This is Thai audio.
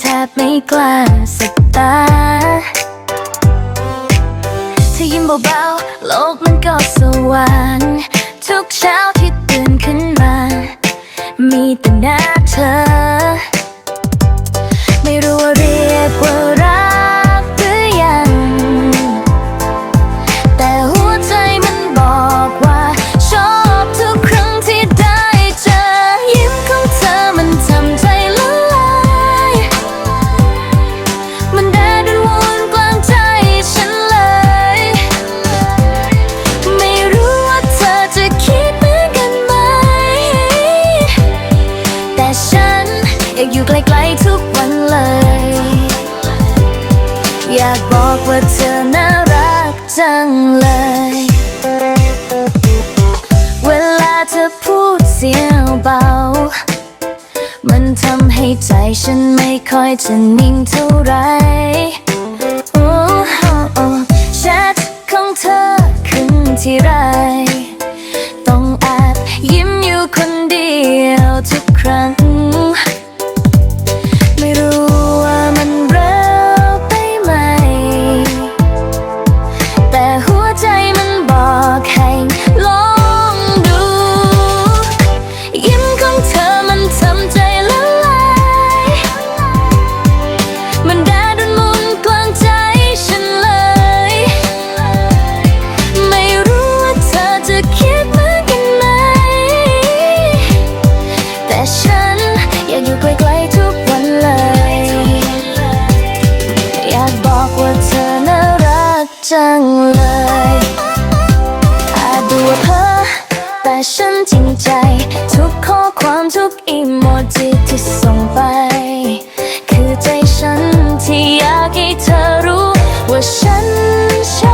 แทบไม่กล้าสบตาถ้ายิ้มเบาๆ โลกมันก็สว่างทุกเช้าที่ตื่นขึ้นมา มีแต่หน้าเธอ ไม่รู้ว่าเรียกว่ารักากบอกว่าเธอน่ารักจังเลย เวลาเธอพูดเสียงเบา มันทำให้ใจฉันไม่ค่อยจะนิ่งเท่าไร โอ้โอ้โอ้แชทของเธอขึ้นที่ไร ต้องแอบยิ้มอยู่คนเดียวทุกครั้ง จังเลย อาจดูเพ้อแต่ฉันจริงใจ ทุกข้อความทุกอีโมจิที่ส่งไป คือใจฉันที่อยากให้เธอรู้ ว่าฉันชอบ